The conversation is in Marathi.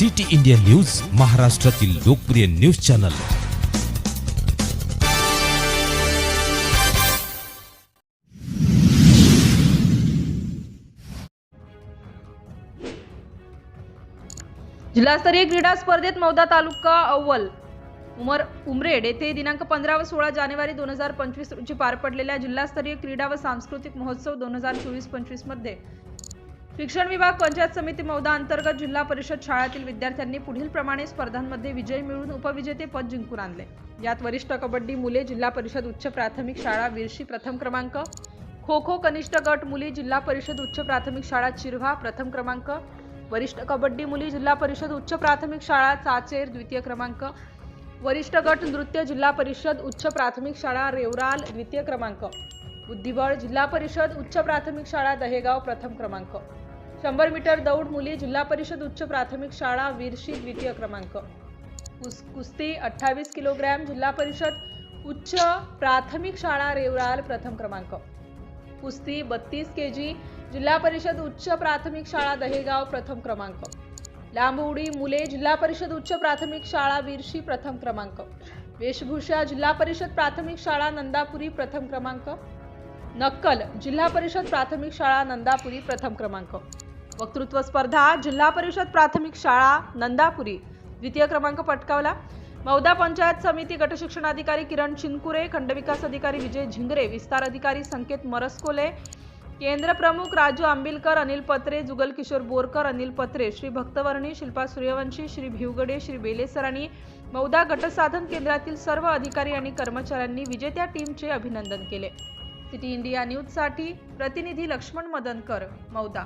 सिटी इंडिया न्यूज महाराष्ट्रातील लोकप्रिय न्यूज चॅनल. जिल्हास्तरीय क्रीडा स्पर्धेत मौदा तालुका अव्वल. उमर उमरेड येथे दिनांक पंधरा व सोळा जानेवारी दोन हजार पंचवीस रोजी पार पडलेल्या जिल्हास्तरीय क्रीडा व सांस्कृतिक महोत्सव दोन हजार चोवीस पंचवीसमध्ये शिक्षण विभाग पंचायत समिती मौदा अंतर्गत जिल्हा परिषद शाळातील विद्यार्थ्यांनी पुढील प्रमाणे स्पर्धांमध्ये विजय मिळवून उपविजेते पद जिंकून आणले. यात वरिष्ठ कबड्डी मुले जिल्हा परिषद उच्च प्राथमिक शाळा विरशी प्रथम क्रमांक खो खो कनिष्ठ गट मुली जिल्हा परिषद उच्च प्राथमिक शाळा चिरवा प्रथम क्रमांक वरिष्ठ कबड्डी मुली जिल्हा परिषद उच्च प्राथमिक शाळा चाचेर द्वितीय क्रमांक वरिष्ठ गट नृत्य जिल्हा परिषद उच्च प्राथमिक शाळा रेवराल द्वितीय क्रमांक. बुद्धिबळ जिल्हा परिषद उच्च प्राथमिक शाळा दहेगाव प्रथम क्रमांक. शंभर मीटर दौड मुली जिल्हा परिषद उच्च प्राथमिक शाळा विरशी द्वितीय क्रमांक. कुस कुस्ती अठ्ठावीस किलोग्रॅम जिल्हा परिषद उच्च प्राथमिक शाळा रेवराल प्रथम क्रमांक. कुस्ती बत्तीस के जी जिल्हा परिषद उच्च प्राथमिक शाळा दहेगाव प्रथम क्रमांक. लांब उडी मुले जिल्हा परिषद उच्च प्राथमिक शाळा विरशी प्रथम क्रमांक. वेशभूषा जिल्हा परिषद प्राथमिक शाळा नंदापुरी प्रथम क्रमांक. नक्कल जिल्हा परिषद प्राथमिक शाळा नंदापुरी प्रथम क्रमांक. वक्तृत्व स्पर्धा जिल्हा परिषद प्राथमिक शाळा नंदापुरी. द्वितीय क्रमांक पटकावला. मौदा पंचायत समिती गटशिक्षणाधिकारी किरण चिनकुरे खंडविकास अधिकारी विजय झिंगरे विस्तार अधिकारी संकेत मरसकोले केंद्र प्रमुख राजू आंबिलकर अनिल पत्रे जुगल किशोर बोरकर अनिल पत्रे श्री भक्तवर्णी शिल्पा सूर्यवंशी श्री भिवगडे श्री बेलेसर मौदा गटसाधन केंद्रातील सर्व अधिकारी आणि कर्मचाऱ्यांनी विजेत्या टीमचे अभिनंदन केले. सिटी इंडिया न्यूजसाठी प्रतिनिधी लक्ष्मण मदनकर मौदा.